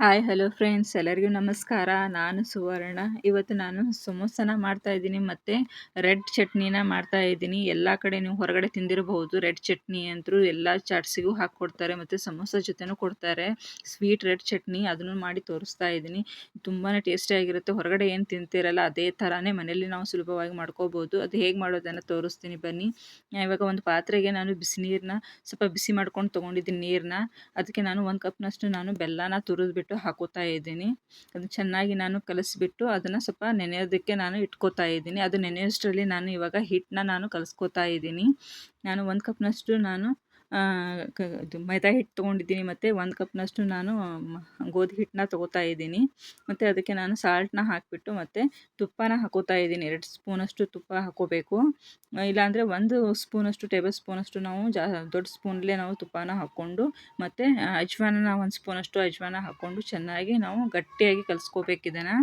Hi hello friends ಎಲ್ಲರಿಗೂ ನಮಸ್ಕಾರ. ನಾನು ಸುವರ್ಣ. ಇವತ್ತು ನಾನು ಸಮೋಸನ ಮಾಡ್ತಾ ಇದ್ದೀನಿ. ಮತ್ತು ರೆಡ್ ಚಟ್ನಿನ ಮಾಡ್ತಾ ಇದ್ದೀನಿ. ಎಲ್ಲ ಕಡೆ ನೀವು ಹೊರಗಡೆ ತಿಂದಿರಬಹುದು. ರೆಡ್ ಚಟ್ನಿ ಅಂತೂ ಎಲ್ಲ ಚಾಟ್ಸಿಗೂ ಹಾಕ್ಕೊಡ್ತಾರೆ ಮತ್ತು ಸಮೋಸ ಜೊತೆನೂ ಕೊಡ್ತಾರೆ. ಸ್ವೀಟ್ ರೆಡ್ ಚಟ್ನಿ ಅದನ್ನು ಮಾಡಿ ತೋರಿಸ್ತಾ ಇದ್ದೀನಿ. ತುಂಬಾ ಟೇಸ್ಟಿಯಾಗಿರುತ್ತೆ ಹೊರಗಡೆ ಏನು ತಿಂತಿರಲ್ಲ ಅದೇ ಥರನೇ ಮನೆಯಲ್ಲಿ ನಾವು ಸುಲಭವಾಗಿ ಮಾಡ್ಕೋಬೋದು. ಅದು ಹೇಗೆ ಮಾಡೋದನ್ನು ತೋರಿಸ್ತೀನಿ ಬನ್ನಿ. ಇವಾಗ ಒಂದು ಪಾತ್ರೆಗೆ ನಾನು ಬಿಸಿ ನೀರನ್ನ ಸ್ವಲ್ಪ ಬಿಸಿ ಮಾಡ್ಕೊಂಡು ತೊಗೊಂಡಿದ್ದೀನಿ ನೀರನ್ನ ಅದಕ್ಕೆ ನಾನು ಒಂದು ಕಪ್ನಷ್ಟು ನಾನು ಬೆಲ್ಲನ ತುರಿದ್ಬಿಟ್ಟು ಹಾಕೋತಾ ಇದ್ದೀನಿ. ಅದು ಚೆನ್ನಾಗಿ ನಾನು ಕಲಸಿಬಿಟ್ಟು ಅದನ್ನು ಸ್ವಲ್ಪ ನೆನೆಯೋದಕ್ಕೆ ನಾನು ಇಟ್ಕೋತಾ ಇದ್ದೀನಿ. ಅದು ನೆನೆಯೋಷ್ಟರಲ್ಲಿ ನಾನು ಇವಾಗ ಹಿಟ್ಟನ್ನ ನಾನು ಕಲಿಸ್ಕೋತಾ ಇದ್ದೀನಿ. ನಾನು ಒಂದು ಕಪ್ನಷ್ಟು ನಾನು ಇದು ಮೈದಾ ಹಿಟ್ಟು ತೊಗೊಂಡಿದ್ದೀನಿ. ಮತ್ತು ಒಂದು ಕಪ್ನಷ್ಟು ನಾನು ಗೋಧಿ ಹಿಟ್ಟನ್ನ ತೊಗೋತಾ ಇದ್ದೀನಿ. ಮತ್ತು ಅದಕ್ಕೆ ನಾನು ಸಾಲ್ಟನ್ನ ಹಾಕಿಬಿಟ್ಟು ಮತ್ತು ತುಪ್ಪನ ಹಾಕೋತಾ ಇದ್ದೀನಿ. ಎರಡು ಸ್ಪೂನಷ್ಟು ತುಪ್ಪ ಹಾಕೋಬೇಕು. ಇಲ್ಲಾಂದರೆ ಒಂದು ಸ್ಪೂನಷ್ಟು, ಟೇಬಲ್ ಸ್ಪೂನಷ್ಟು ನಾವು ಜಾ, ದೊಡ್ಡ ಸ್ಪೂನಲ್ಲೇ ನಾವು ತುಪ್ಪನ ಹಾಕ್ಕೊಂಡು ಮತ್ತು ಅಜ್ವಾನ ಒಂದು ಸ್ಪೂನಷ್ಟು ಅಜ್ವಾನ ಹಾಕ್ಕೊಂಡು ಚೆನ್ನಾಗಿ ನಾವು ಗಟ್ಟಿಯಾಗಿ ಕಲಿಸ್ಕೋಬೇಕಿದನ್ನು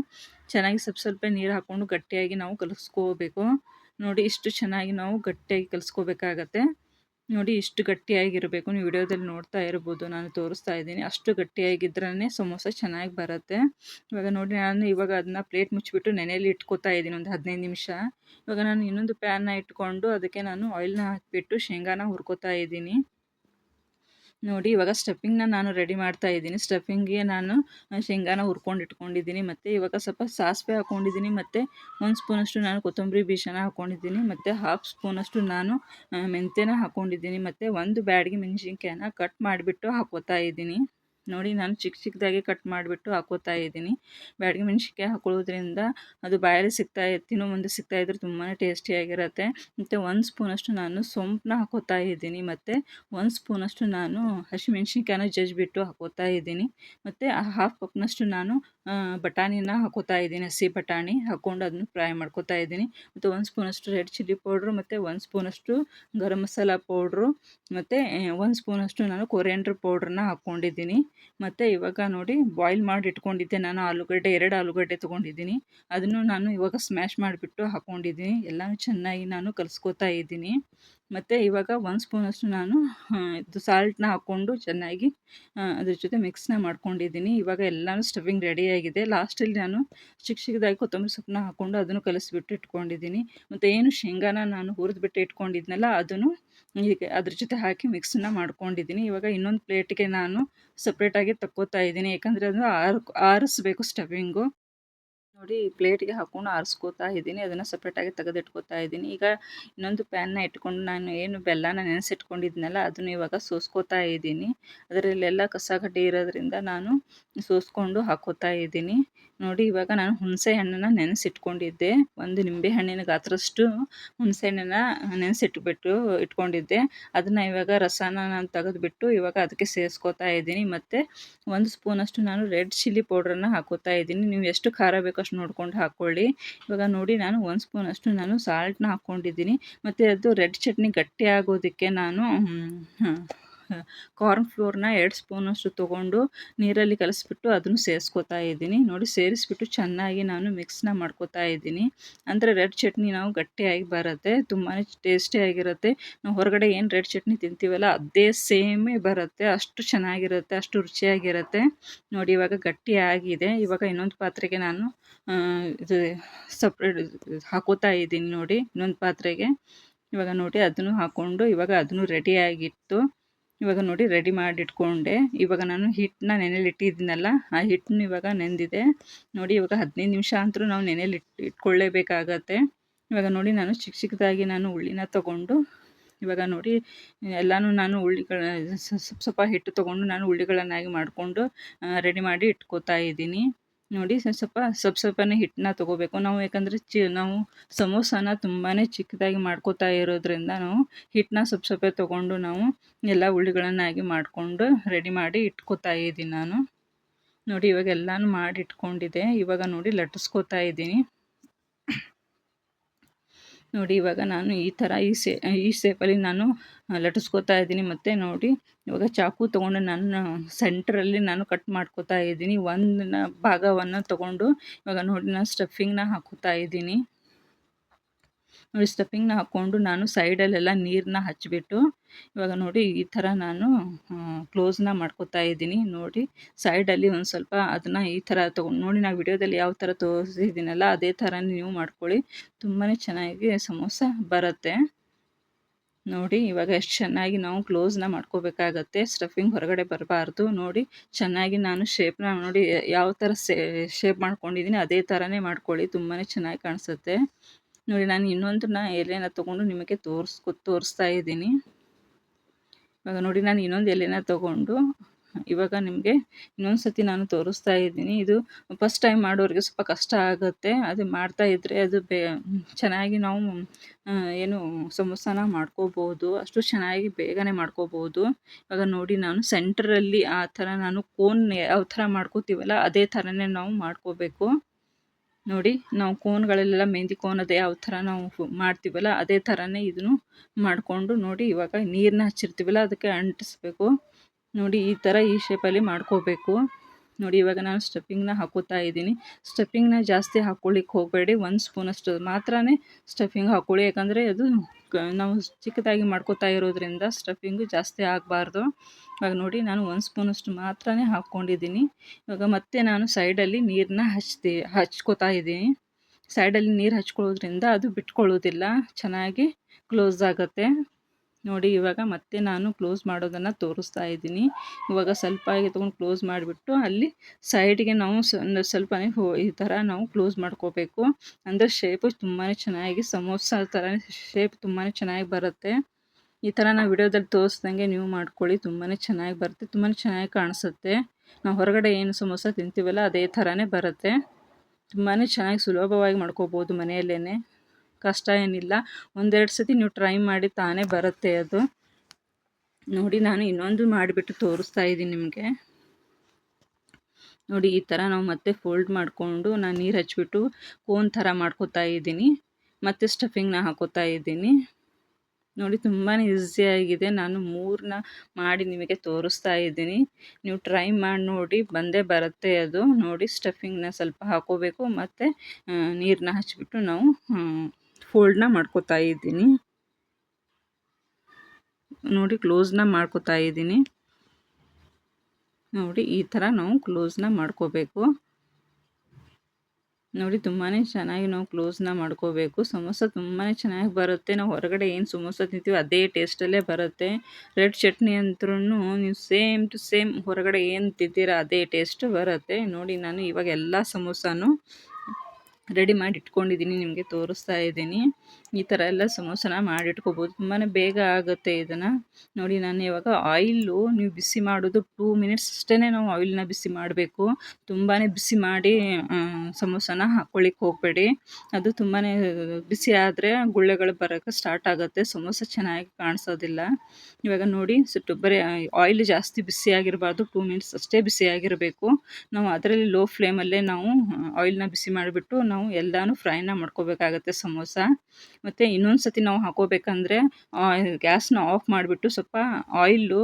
ಚೆನ್ನಾಗಿ ಸ್ವಲ್ಪ ಸ್ವಲ್ಪ ನೀರು ಹಾಕ್ಕೊಂಡು ಗಟ್ಟಿಯಾಗಿ ನಾವು ಕಲಿಸ್ಕೋಬೇಕು. ನೋಡಿ ಇಷ್ಟು ಚೆನ್ನಾಗಿ ನಾವು ಗಟ್ಟಿಯಾಗಿ ಕಲಿಸ್ಕೋಬೇಕಾಗತ್ತೆ. ನೋಡಿ ಇಷ್ಟು ಗಟ್ಟಿಯಾಗಿರಬೇಕು. ನೀವು ವಿಡಿಯೋದಲ್ಲಿ ನೋಡ್ತಾ ಇರ್ಬೋದು, ನಾನು ತೋರಿಸ್ತಾ ಇದ್ದೀನಿ. ಅಷ್ಟು ಗಟ್ಟಿಯಾಗಿದ್ರೇ ಸಮೋಸ ಚೆನ್ನಾಗಿ ಬರುತ್ತೆ. ಇವಾಗ ನೋಡಿ, ನಾನು ಇವಾಗ ಅದನ್ನ ಪ್ಲೇಟ್ ಮುಚ್ಚಿಬಿಟ್ಟು ನೆನೆಯಲ್ಲಿ ಇಟ್ಕೋತಾ ಇದ್ದೀನಿ ಒಂದು ಹದಿನೈದು ನಿಮಿಷ. ಇವಾಗ ನಾನು ಇನ್ನೊಂದು ಪ್ಯಾನ್ನ ಇಟ್ಕೊಂಡು ಅದಕ್ಕೆ ನಾನು ಆಯಿಲ್ನ ಹಾಕಿಬಿಟ್ಟು ಶೇಂಗಾನ ಹುರ್ಕೋತಾ ಇದ್ದೀನಿ. ನೋಡಿ, ಇವಾಗ ಸ್ಟಫಿಂಗ್ನ ನಾನು ರೆಡಿ ಮಾಡ್ತಾ ಇದ್ದೀನಿ. ಸ್ಟಫಿಂಗ್ಗೆ ನಾನು ಶೇಂಗಾನ ಹುರ್ಕೊಂಡು ಇಟ್ಕೊಂಡಿದ್ದೀನಿ. ಮತ್ತು ಇವಾಗ ಸ್ವಲ್ಪ ಸಾಸಿವೆ ಹಾಕ್ಕೊಂಡಿದ್ದೀನಿ ಮತ್ತು ಒಂದು ಸ್ಪೂನಷ್ಟು ನಾನು ಕೊತ್ತಂಬರಿ ಬೀಜನ ಹಾಕ್ಕೊಂಡಿದ್ದೀನಿ ಮತ್ತು ಹಾಫ್ ಸ್ಪೂನಷ್ಟು ನಾನು ಮೆಂತ್ಯನ ಹಾಕ್ಕೊಂಡಿದ್ದೀನಿ ಮತ್ತು ಒಂದು ಬ್ಯಾಡ್ಗೆ ಮೆಣಸಿನ್ಕಾಯನ್ನ ಕಟ್ ಮಾಡಿಬಿಟ್ಟು ಹಾಕೋತಾ ಇದ್ದೀನಿ. ನೋಡಿ ನಾನು ಚಿಕ್ಕ ಚಿಕ್ಕದಾಗಿ ಕಟ್ ಮಾಡಿಬಿಟ್ಟು ಹಾಕೋತಾ ಇದ್ದೀನಿ. ಬ್ಯಾಡಗಿ ಮೆಣಸಿನ್ಕಾಯಿ ಹಾಕೊಳ್ಳೋದ್ರಿಂದ ಅದು ಬಾಯಲ್ಲಿ ಸಿಗ್ತಾ ತಿನ್ನೋ ಮುಂದೆ ಸಿಗ್ತಾ ಇದ್ರೆ ತುಂಬಾ ಟೇಸ್ಟಿಯಾಗಿರುತ್ತೆ ಮತ್ತು ಒಂದು ಸ್ಪೂನಷ್ಟು ನಾನು ಸೊಂಪನ್ನ ಹಾಕೋತಾ ಇದ್ದೀನಿ. ಮತ್ತು ಒಂದು ಸ್ಪೂನಷ್ಟು ನಾನು ಹಸಿಮೆಣ್ಸಿನ್ಕಾಯನ್ನ ಜಜ್ಜಿಬಿಟ್ಟು ಹಾಕೋತಾ ಇದ್ದೀನಿ. ಮತ್ತು ಹಾಫ್ ಕಪ್ನಷ್ಟು ನಾನು ಬಟಾಣಿನ ಹಾಕೋತಾ ಇದ್ದೀನಿ, ಹಸಿ ಬಟಾಣಿ ಹಾಕ್ಕೊಂಡು ಅದನ್ನು ಫ್ರೈ ಮಾಡ್ಕೋತಾ ಇದ್ದೀನಿ. ಮತ್ತು ಒಂದು ಸ್ಪೂನಷ್ಟು ರೆಡ್ ಚಿಲ್ಲಿ ಪೌಡ್ರು, ಮತ್ತು ಒಂದು ಸ್ಪೂನಷ್ಟು ಗರಂ ಮಸಾಲ ಪೌಡ್ರು, ಮತ್ತು ಒಂದು ಸ್ಪೂನಷ್ಟು ನಾನು ಕೊರಿಯಂಡ್ರ್ ಪೌಡ್ರನ್ನ ಹಾಕ್ಕೊಂಡಿದ್ದೀನಿ ಮತ್ತು ಇವಾಗ ನೋಡಿ ಬಾಯ್ಲ್ ಮಾಡಿ ಇಟ್ಕೊಂಡಿದ್ದೆ ನಾನು ಆಲೂಗಡ್ಡೆ, ಎರಡು ಆಲೂಗಡ್ಡೆ ತೊಗೊಂಡಿದ್ದೀನಿ. ಅದನ್ನು ನಾನು ಇವಾಗ ಸ್ಮ್ಯಾಶ್ ಮಾಡಿಬಿಟ್ಟು ಹಾಕ್ಕೊಂಡಿದ್ದೀನಿ ಎಲ್ಲನೂ ಚೆನ್ನಾಗಿ ನಾನು ಕಲಿಸ್ಕೋತಾ ಇದ್ದೀನಿ. ಮತ್ತು ಇವಾಗ ಒಂದು ಸ್ಪೂನಷ್ಟು ನಾನು ಇದು ಸಾಲ್ಟನ್ನ ಹಾಕ್ಕೊಂಡು ಚೆನ್ನಾಗಿ ಅದ್ರ ಜೊತೆ ಮಿಕ್ಸ್ನ ಮಾಡ್ಕೊಂಡಿದ್ದೀನಿ. ಇವಾಗ ಎಲ್ಲನೂ ಸ್ಟಫಿಂಗ್ ರೆಡಿಯಾಗಿದೆ ಲಾಸ್ಟಲ್ಲಿ ನಾನು ಚಿಕ್ಕ ಚಿಕ್ಕದಾಗಿ ಕೊತ್ತಂಬರಿ ಸೊಪ್ಪನ್ನ ಹಾಕ್ಕೊಂಡು ಅದನ್ನು ಕಲಸಿಬಿಟ್ಟು ಇಟ್ಕೊಂಡಿದ್ದೀನಿ. ಮತ್ತು ಏನು ಶೇಂಗಾನ ನಾನು ಹುರಿದ್ಬಿಟ್ಟು ಇಟ್ಕೊಂಡಿದ್ನಲ್ಲ, ಅದನ್ನು ಈಗ ಅದ್ರ ಜೊತೆ ಹಾಕಿ ಮಿಕ್ಸನ್ನ ಮಾಡ್ಕೊಂಡಿದ್ದೀನಿ. ಇವಾಗ ಇನ್ನೊಂದು ಪ್ಲೇಟ್ಗೆ ನಾನು ಸಪ್ರೇಟಾಗಿ ತಕ್ಕೋತಾ ಇದ್ದೀನಿ. ಯಾಕಂದರೆ ಅದು ಆರು, ಆರಿಸ್ಬೇಕು ಸ್ಟಫಿಂಗು ನೋಡಿ ಪ್ಲೇಟ್ಗೆ ಹಾಕೊಂಡು ಆರಿಸ್ಕೋತಾ ಇದ್ದೀನಿ. ಅದನ್ನು ಸಪ್ರೇಟಾಗಿ ತೆಗೆದಿಟ್ಕೋತಾ ಇದ್ದೀನಿ. ಈಗ ಇನ್ನೊಂದು ಪ್ಯಾನ್ನ ಇಟ್ಕೊಂಡು ನಾನು ಏನು ಬೆಲ್ಲನ ನೆನೆಸಿಟ್ಕೊಂಡಿದ್ನಲ್ಲ, ಅದನ್ನು ಇವಾಗ ಸೋಸ್ಕೋತಾ ಇದ್ದೀನಿ. ಅದರಲ್ಲೆಲ್ಲ ಕಸ ಗಡ್ಡೆ ಇರೋದ್ರಿಂದ ನಾನು ಸೋಸ್ಕೊಂಡು ಹಾಕೋತಾ ಇದ್ದೀನಿ. ನೋಡಿ ಇವಾಗ ನಾನು ಹುಣಸೆ ಹಣ್ಣನ್ನು ನೆನೆಸಿಟ್ಕೊಂಡಿದ್ದೆ. ಒಂದು ನಿಂಬೆ ಹಣ್ಣಿನ ಗಾತ್ರಷ್ಟು ಹುಣಸೆ ಹಣ್ಣನ್ನು ನೆನೆಸಿಟ್ಬಿಟ್ಟು ಇಟ್ಕೊಂಡಿದ್ದೆ. ಅದನ್ನು ಇವಾಗ ರಸನ ನಾನು ತೆಗೆದುಬಿಟ್ಟು ಇವಾಗ ಅದಕ್ಕೆ ಸೇರಿಸ್ಕೋತಾ ಇದ್ದೀನಿ. ಮತ್ತು ಒಂದು ಸ್ಪೂನಷ್ಟು ನಾನು ರೆಡ್ ಚಿಲ್ಲಿ ಪೌಡ್ರನ್ನ ಹಾಕೋತಾ ಇದ್ದೀನಿ. ನೀವು ಎಷ್ಟು ಖಾರ ಬೇಕೋ ಅಷ್ಟು ನೋಡ್ಕೊಂಡು ಹಾಕ್ಕೊಳ್ಳಿ ಇವಾಗ ನೋಡಿ ನಾನು ಒಂದು ಸ್ಪೂನಷ್ಟು ನಾನು ಸಾಲ್ಟ್ನ ಹಾಕ್ಕೊಂಡಿದ್ದೀನಿ ಮತ್ತು ಅದು ರೆಡ್ ಚಟ್ನಿ ಗಟ್ಟಿ ಆಗೋದಕ್ಕೆ ನಾನು ಕಾರ್ನ್ ಫ್ಲೋರ್ನ ಎರಡು ಸ್ಪೂನಷ್ಟು ತೊಗೊಂಡು ನೀರಲ್ಲಿ ಕಲಸಿಬಿಟ್ಟು ಅದನ್ನು ಸೇರಿಸ್ಕೊತಾ ಇದ್ದೀನಿ. ನೋಡಿ ಸೇರಿಸ್ಬಿಟ್ಟು ಚೆನ್ನಾಗಿ ನಾನು ಮಿಕ್ಸ್ನ ಮಾಡ್ಕೋತಾ ಇದ್ದೀನಿ. ಅಂದರೆ ರೆಡ್ ಚಟ್ನಿ ನಾವು ಗಟ್ಟಿಯಾಗಿ ಬರುತ್ತೆ ತುಂಬಾ ಟೇಸ್ಟಿಯಾಗಿರುತ್ತೆ ನಾವು ಹೊರಗಡೆ ಏನು ರೆಡ್ ಚಟ್ನಿ ತಿಂತೀವಲ್ಲ ಅದೇ ಸೇಮೇ ಬರುತ್ತೆ. ಅಷ್ಟು ಚೆನ್ನಾಗಿರುತ್ತೆ, ಅಷ್ಟು ರುಚಿಯಾಗಿರುತ್ತೆ. ನೋಡಿ ಇವಾಗ ಗಟ್ಟಿಯಾಗಿದೆ ಇವಾಗ ಇನ್ನೊಂದು ಪಾತ್ರೆಗೆ ನಾನು ಇದು ಸಪ್ರೇಟ್ ಹಾಕೋತಾ ಇದ್ದೀನಿ ನೋಡಿ ಇನ್ನೊಂದು ಪಾತ್ರೆಗೆ. ಇವಾಗ ನೋಡಿ ಅದನ್ನು ಹಾಕ್ಕೊಂಡು ಇವಾಗ ಅದನ್ನು ರೆಡಿಯಾಗಿತ್ತು ಇವಾಗ ನೋಡಿ ರೆಡಿ ಮಾಡಿ ಇಟ್ಕೊಂಡೆ. ಇವಾಗ ನಾನು ಹಿಟ್ಟನ್ನ ನೆನೆಯಲ್ಲಿ ಇಟ್ಟಿದ್ದೀನಲ್ಲ, ಆ ಹಿಟ್ಟನ್ನು ಇವಾಗ ನೆಂದಿದೆ. ನೋಡಿ ಇವಾಗ ಹದಿನೈದು ನಿಮಿಷ ಅಂತೂ ನಾವು ನೆನೆಯಲ್ಲಿ ಇಟ್ಟು ಇಟ್ಕೊಳ್ಳೇಬೇಕಾಗತ್ತೆ. ಇವಾಗ ನೋಡಿ ನಾನು ಚಿಕ್ಕ ಚಿಕ್ಕದಾಗಿ ನಾನು ಉಳ್ಳಿನ ತೊಗೊಂಡು, ಇವಾಗ ನೋಡಿ ಎಲ್ಲನೂ ನಾನು ಉಳ್ಳಿಗಳ ಸ್ವಲ್ಪ ಸ್ವಲ್ಪ ಹಿಟ್ಟು ತೊಗೊಂಡು ನಾನು ಉಳ್ಳಿಗಳನ್ನಾಗಿ ಮಾಡಿಕೊಂಡು ರೆಡಿ ಮಾಡಿ ಇಟ್ಕೋತಾ ಇದ್ದೀನಿ. ನೋಡಿ ಸ್ವಲ್ಪ ಸ್ವಲ್ಪ ಸ್ವಲ್ಪನೇ ಹಿಟ್ಟನ್ನ ತೊಗೋಬೇಕು. ನಾವು ಯಾಕಂದರೆ ಚಿ, ನಾವು ಸಮೋಸಾನ ತುಂಬಾ ಚಿಕ್ಕದಾಗಿ ಮಾಡ್ಕೋತಾ ಇರೋದ್ರಿಂದ ನಾವು ಹಿಟ್ಟನ್ನ ಸ್ವಲ್ಪ ಸ್ವಲ್ಪ ತೊಗೊಂಡು ನಾವು ಎಲ್ಲ ಉಳ್ಳಿಗಳನ್ನಾಗಿ ಮಾಡಿಕೊಂಡು ರೆಡಿ ಮಾಡಿ ಇಟ್ಕೋತಾ ಇದ್ದೀನಿ ನಾನು. ನೋಡಿ ಇವಾಗ ಎಲ್ಲಾನು ಮಾಡಿ ಇಟ್ಕೊಂಡಿದ್ದೆ ಇವಾಗ ನೋಡಿ ಲಟ್ಟಿಸ್ಕೋತಾ ಇದ್ದೀನಿ. ನೋಡಿ, ಇವಾಗ ನಾನು ಈ ಥರ ಈ ಸೇ, ಈ ಸೇಪಲ್ಲಿ ನಾನು ಲಟಿಸ್ಕೋತಾ ಇದ್ದೀನಿ. ಮತ್ತು ನೋಡಿ, ಇವಾಗ ಚಾಕು ತೊಗೊಂಡು ನಾನು ಸೆಂಟ್ರಲ್ಲಿ ನಾನು ಕಟ್ ಮಾಡ್ಕೋತಾ ಇದ್ದೀನಿ. ಒಂದು ಭಾಗವನ್ನು ತೊಗೊಂಡು, ಇವಾಗ ನೋಡಿ, ನಾನು ಸ್ಟಫಿಂಗ್ನ ಹಾಕೋತಾ ಇದ್ದೀನಿ. ನೋಡಿ ಸ್ಟಫಿಂಗ್ನ ಹಾಕ್ಕೊಂಡು ನಾನು ಸೈಡಲ್ಲೆಲ್ಲ ನೀರನ್ನ ಹಚ್ಚಿಬಿಟ್ಟು, ಇವಾಗ ನೋಡಿ ಈ ಥರ ನಾನು ಕ್ಲೋಸ್ನ ಮಾಡ್ಕೋತಾ ಇದ್ದೀನಿ. ನೋಡಿ ಸೈಡಲ್ಲಿ ಒಂದು ಸ್ವಲ್ಪ ಅದನ್ನು ಈ ಥರ ತೊಗೊಂಡು, ನೋಡಿ ನಾವು ವಿಡಿಯೋದಲ್ಲಿ ಯಾವ ಥರ ತೋರಿಸಿದ್ದೀನಲ್ಲ, ಅದೇ ಥರ ನೀವು ಮಾಡ್ಕೊಳ್ಳಿ. ತುಂಬಾ ಚೆನ್ನಾಗಿ ಸಮೋಸ ಬರುತ್ತೆ. ನೋಡಿ ಇವಾಗ ಎಷ್ಟು ಚೆನ್ನಾಗಿ ನಾವು ಕ್ಲೋಸ್ನ ಮಾಡ್ಕೋಬೇಕಾಗತ್ತೆ. ಸ್ಟಫಿಂಗ್ ಹೊರಗಡೆ ಬರಬಾರ್ದು. ನೋಡಿ ಚೆನ್ನಾಗಿ ನಾನು ಶೇಪ್ನ ನೋಡಿ, ಯಾವ ಥರ ಶೇಪ್ ಮಾಡ್ಕೊಂಡಿದ್ದೀನಿ, ಅದೇ ಥರನೇ ಮಾಡ್ಕೊಳ್ಳಿ. ತುಂಬಾ ಚೆನ್ನಾಗಿ ಕಾಣಿಸುತ್ತೆ. ನೋಡಿ, ನಾನು ಇನ್ನೊಂದನ್ನ ಎಲೆನ ತೊಗೊಂಡು ನಿಮಗೆ ತೋರಿಸ್ಕೊ ತೋರಿಸ್ತಾ ಇದ್ದೀನಿ. ಇವಾಗ ನೋಡಿ, ನಾನು ಇನ್ನೊಂದು ಎಲೆನ ತೊಗೊಂಡು ಇವಾಗ ನಿಮಗೆ ಇನ್ನೊಂದು ಸತಿ ನಾನು ತೋರಿಸ್ತಾ ಇದ್ದೀನಿ. ಇದು ಫಸ್ಟ್ ಟೈಮ್ ಮಾಡೋರಿಗೆ ಸ್ವಲ್ಪ ಕಷ್ಟ ಆಗುತ್ತೆ. ಅದು ಮಾಡ್ತಾ ಇದ್ದರೆ ಅದು ಬೇ, ಚೆನ್ನಾಗಿ ನಾವು ಏನು ಸಮೋಸನ ಮಾಡ್ಕೋಬೋದು. ಅಷ್ಟು ಚೆನ್ನಾಗಿ ಬೇಗನೆ ಮಾಡ್ಕೋಬೋದು. ಇವಾಗ ನೋಡಿ, ನಾನು ಸೆಂಟ್ರಲ್ಲಿ ಆ ಥರ ನಾನು ಕೋನ್ ಯಾವ ಥರ ಮಾಡ್ಕೋತೀವಲ್ಲ, ಅದೇ ಥರನೇ ನಾವು ಮಾಡ್ಕೋಬೇಕು. ನೋಡಿ, ನಾವು ಕೋನ್ಗಳಲ್ಲೆಲ್ಲ ಮೆಹಂದಿ ಕೋನ್ ಅದೇ ಯಾವ ಥರ ನಾವು ಮಾಡ್ತೀವಲ್ಲ, ಅದೇ ಥರನೇ ಇದನ್ನು ಮಾಡಿಕೊಂಡು ನೋಡಿ, ಇವಾಗ ನೀರನ್ನ ಹಚ್ಚಿರ್ತೀವಲ್ಲ, ಅದಕ್ಕೆ ಅಂಟಿಸ್ಬೇಕು. ನೋಡಿ, ಈ ಥರ ಈ ಶೇಪಲ್ಲಿ ಮಾಡ್ಕೋಬೇಕು. ನೋಡಿ, ಇವಾಗ ನಾನು ಸ್ಟಫಿಂಗ್ನ ಹಾಕೋತಾ ಇದ್ದೀನಿ. ಸ್ಟಫಿಂಗ್ನ ಜಾಸ್ತಿ ಹಾಕ್ಕೊಳ್ಳಿಕ್ಕೆ ಹೋಗಬೇಡಿ. ಒಂದು ಸ್ಪೂನಷ್ಟು ಮಾತ್ರ ಸ್ಟಫಿಂಗ್ ಹಾಕ್ಕೊಳ್ಳಿ ಯಾಕಂದರೆ ಅದು ನಾವು ಚಿಕ್ಕದಾಗಿ ಮಾಡ್ಕೋತಾ ಇರೋದ್ರಿಂದ ಸ್ಟಫಿಂಗು ಜಾಸ್ತಿ ಆಗಬಾರ್ದು. ಇವಾಗ ನೋಡಿ, ನಾನು ಒಂದು ಸ್ಪೂನಷ್ಟು ಮಾತ್ರ ಹಾಕ್ಕೊಂಡಿದ್ದೀನಿ. ಇವಾಗ ಮತ್ತೆ ನಾನು ಸೈಡಲ್ಲಿ ನೀರನ್ನ ಹಚ್ತಿ ಹಚ್ಕೋತಾ ಇದ್ದೀನಿ. ಸೈಡಲ್ಲಿ ನೀರು ಹಚ್ಕೊಳ್ಳೋದ್ರಿಂದ ಅದು ಬಿಟ್ಕೊಳ್ಳೋದಿಲ್ಲ. ಚೆನ್ನಾಗಿ ಕ್ಲೋಸ್ ಆಗುತ್ತೆ. ನೋಡಿ ಇವಾಗ ಮತ್ತೆ ನಾನು ಕ್ಲೋಸ್ ಮಾಡೋದನ್ನು ತೋರಿಸ್ತಾ ಇದ್ದೀನಿ. ಇವಾಗ ಸ್ವಲ್ಪ ತೊಗೊಂಡು ಕ್ಲೋಸ್ ಮಾಡಿಬಿಟ್ಟು ಅಲ್ಲಿ ಸೈಡ್ಗೆ ನಾವು ಸ್ವಲ್ಪನೇ ಹೋ, ಈ ಥರ ನಾವು ಕ್ಲೋಸ್ ಮಾಡ್ಕೋಬೇಕು. ಅಂದರೆ ಶೇಪು ತುಂಬಾ ಚೆನ್ನಾಗಿ ಸಮೋಸ ಥರ ಶೇಪ್ ತುಂಬಾ ಚೆನ್ನಾಗಿ ಬರುತ್ತೆ. ಈ ಥರ ನಾವು ವಿಡಿಯೋದಲ್ಲಿ ತೋರಿಸ್ದಂಗೆ ನೀವು ಮಾಡ್ಕೊಳ್ಳಿ ತುಂಬಾ ಚೆನ್ನಾಗಿ ಬರುತ್ತೆ. ತುಂಬಾ ಚೆನ್ನಾಗಿ ಕಾಣಿಸುತ್ತೆ. ನಾವು ಹೊರಗಡೆ ಏನು ಸಮೋಸ ತಿಂತೀವಲ್ಲ, ಅದೇ ಥರನೇ ಬರುತ್ತೆ. ತುಂಬಾ ಚೆನ್ನಾಗಿ ಸುಲಭವಾಗಿ ಮಾಡ್ಕೋಬೋದು ಮನೆಯಲ್ಲೇ ಕಷ್ಟ ಏನಿಲ್ಲ. ಒಂದೆರಡು ಸತಿ ನೀವು ಟ್ರೈ ಮಾಡಿ ತಾನೇ ಬರುತ್ತೆ ಅದು. ನೋಡಿ ನಾನು ಇನ್ನೊಂದು ಮಾಡಿಬಿಟ್ಟು ತೋರಿಸ್ತಾ ಇದ್ದೀನಿ ನಿಮಗೆ. ನೋಡಿ ಈ ಥರ ನಾವು ಮತ್ತೆ ಫೋಲ್ಡ್ ಮಾಡಿಕೊಂಡು ನಾನು ನೀರು ಹಚ್ಬಿಟ್ಟು ಕೋನ್ ಥರ ಮಾಡ್ಕೋತಾ ಇದ್ದೀನಿ. ಮತ್ತು ಸ್ಟಫಿಂಗ್ನ ಹಾಕೋತಾ ಇದ್ದೀನಿ. ನೋಡಿ ತುಂಬಾ ಈಸಿಯಾಗಿದೆ ನಾನು ಮೂರನ್ನ ಮಾಡಿ ನಿಮಗೆ ತೋರಿಸ್ತಾ ಇದ್ದೀನಿ. ನೀವು ಟ್ರೈ ಮಾಡಿ ನೋಡಿ ಬಂದೇ ಬರುತ್ತೆ ಅದು. ನೋಡಿ ಸ್ಟಫಿಂಗ್ನ ಸ್ವಲ್ಪ ಹಾಕೋಬೇಕು. ಮತ್ತು ನೀರನ್ನ ಹಚ್ಬಿಟ್ಟು ನಾವು ಫೋಲ್ಡ್ನ ಮಾಡ್ಕೋತಾ ಇದ್ದೀನಿ. ನೋಡಿ ಕ್ಲೋಸ್ನ ಮಾಡ್ಕೋತಾ ಇದ್ದೀನಿ. ನೋಡಿ, ಈ ಥರ ನಾವು ಕ್ಲೋಸ್ನ ಮಾಡ್ಕೋಬೇಕು. ನೋಡಿ ತುಂಬಾ ಚೆನ್ನಾಗಿ ನಾವು ಕ್ಲೋಸ್ನ ಮಾಡ್ಕೋಬೇಕು. ಸಮೋಸ ತುಂಬಾ ಚೆನ್ನಾಗಿ ಬರುತ್ತೆ. ನಾವು ಹೊರಗಡೆ ಏನು ಸಮೋಸ ತಿಂತೀವಿ ಅದೇ ಟೇಸ್ಟಲ್ಲೇ ಬರುತ್ತೆ. ರೆಡ್ ಚಟ್ನಿ ಅಂದ್ರೂ ನೀವು ಸೇಮ್ ಟು ಸೇಮ್ ಹೊರಗಡೆ ಏನು ತಿಂತೀರ ಅದೇ ಟೇಸ್ಟ್ ಬರುತ್ತೆ. ನೋಡಿ, ನಾನು ಇವಾಗ ಎಲ್ಲ ಸಮೋಸನೂ ರೆಡಿ ಮಾಡಿ ಇಟ್ಕೊಂಡಿದ್ದೀನಿ ನಿಮಗೆ ತೋರಿಸ್ತಾ ಇದ್ದೀನಿ. ಈ ಥರ ಎಲ್ಲ ಸಮೋಸನ ಮಾಡಿಟ್ಕೋಬೋದು. ತುಂಬಾ ಬೇಗ ಆಗುತ್ತೆ ಇದನ್ನು. ನೋಡಿ, ನಾನು ಇವಾಗ ಆಯಿಲು ನೀವು ಬಿಸಿ ಮಾಡೋದು ಟೂ ಮಿನಿಟ್ಸ್ ಅಷ್ಟೇ ನಾವು ಆಯಿಲ್ನ ಬಿಸಿ ಮಾಡಬೇಕು. ತುಂಬಾ ಬಿಸಿ ಮಾಡಿ ಸಮೋಸನ ಹಾಕ್ಕೊಳ್ಳಿಕ್ಕೆ ಹೋಗಬೇಡಿ. ಅದು ತುಂಬಾ ಬಿಸಿ ಆದರೆ ಗುಳ್ಳೆಗಳು ಬರೋಕ್ಕೆ ಸ್ಟಾರ್ಟ್ ಆಗುತ್ತೆ. ಸಮೋಸ ಚೆನ್ನಾಗಿ ಕಾಣಿಸೋದಿಲ್ಲ. ಇವಾಗ ನೋಡಿ, ಸುಟ್ಟು ಬರೀ ಆಯಿಲ್ ಜಾಸ್ತಿ ಬಿಸಿ ಬಿಸಿಯಾಗಿರಬಾರ್ದು ಟೂ ಮಿನಿಟ್ಸ್ ಅಷ್ಟೇ ಬಿಸಿಯಾಗಿರಬೇಕು ನಾವು ಅದರಲ್ಲಿ ಲೋ ಫ್ಲೇಮಲ್ಲೇ ನಾವು ಆಯಿಲ್ನ ಬಿಸಿ ಮಾಡಿಬಿಟ್ಟು ನಾವು ಎಲ್ಲನೂ ಫ್ರೈನ ಮಾಡ್ಕೋಬೇಕಾಗತ್ತೆ ಸಮೋಸ. ಮತ್ತು ಇನ್ನೊಂದು ಸತಿ ನಾವು ಹಾಕೋಬೇಕಂದ್ರೆ ಗ್ಯಾಸ್ನ ಆಫ್ ಮಾಡಿಬಿಟ್ಟು ಸ್ವಲ್ಪ ಆಯಿಲ್ಲು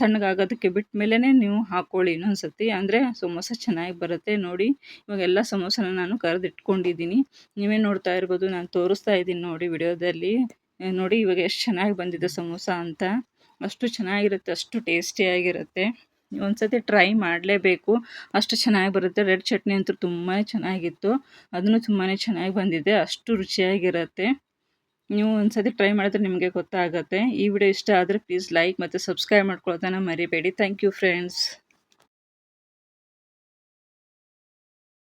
ತಣ್ಣಗಾಗೋದಕ್ಕೆ ಬಿಟ್ಟ ಮೇಲೇ ನೀವು ಹಾಕ್ಕೊಳ್ಳಿ ಇನ್ನೊಂದು ಸತಿ. ಅಂದರೆ ಸಮೋಸ ಚೆನ್ನಾಗಿ ಬರುತ್ತೆ ನೋಡಿ. ಇವಾಗ ಎಲ್ಲ ಸಮೋಸನ ನಾನು ಕರೆದಿಟ್ಕೊಂಡಿದ್ದೀನಿ. ನೀವೇ ನೋಡ್ತಾ ಇರ್ಬೋದು, ನಾನು ತೋರಿಸ್ತಾ ಇದ್ದೀನಿ ನೋಡಿ ವಿಡಿಯೋದಲ್ಲಿ. ನೋಡಿ ಇವಾಗ ಎಷ್ಟು ಚೆನ್ನಾಗಿ ಬಂದಿದೆ ಸಮೋಸ ಅಂತ. ಅಷ್ಟು ಚೆನ್ನಾಗಿರುತ್ತೆ, ಅಷ್ಟು ಟೇಸ್ಟಿಯಾಗಿರುತ್ತೆ ಒಂದು ಸತಿ ಟ್ರೈ ಮಾಡಲೇಬೇಕು. ಅಷ್ಟು ಚೆನ್ನಾಗಿ ಬರುತ್ತೆ. ರೆಡ್ ಚಟ್ನಿ ಅಂತೂ ತುಂಬಾ ಚೆನ್ನಾಗಿತ್ತು. ಅದನ್ನು ತುಂಬಾ ಚೆನ್ನಾಗಿ ಬಂದಿದೆ. ಅಷ್ಟು ರುಚಿಯಾಗಿರುತ್ತೆ. ನೀವು ಒಂದು ಸತಿ ಟ್ರೈ ಮಾಡಿದ್ರೆ ನಿಮಗೆ ಗೊತ್ತಾಗುತ್ತೆ. ಈ ವಿಡಿಯೋ ಇಷ್ಟ ಆದರೆ ಪ್ಲೀಸ್ ಲೈಕ್ ಮತ್ತು ಸಬ್ಸ್ಕ್ರೈಬ್ ಮಾಡ್ಕೊಳ್ಳೋದನ್ನು ಮರಿಬೇಡಿ. Thank you friends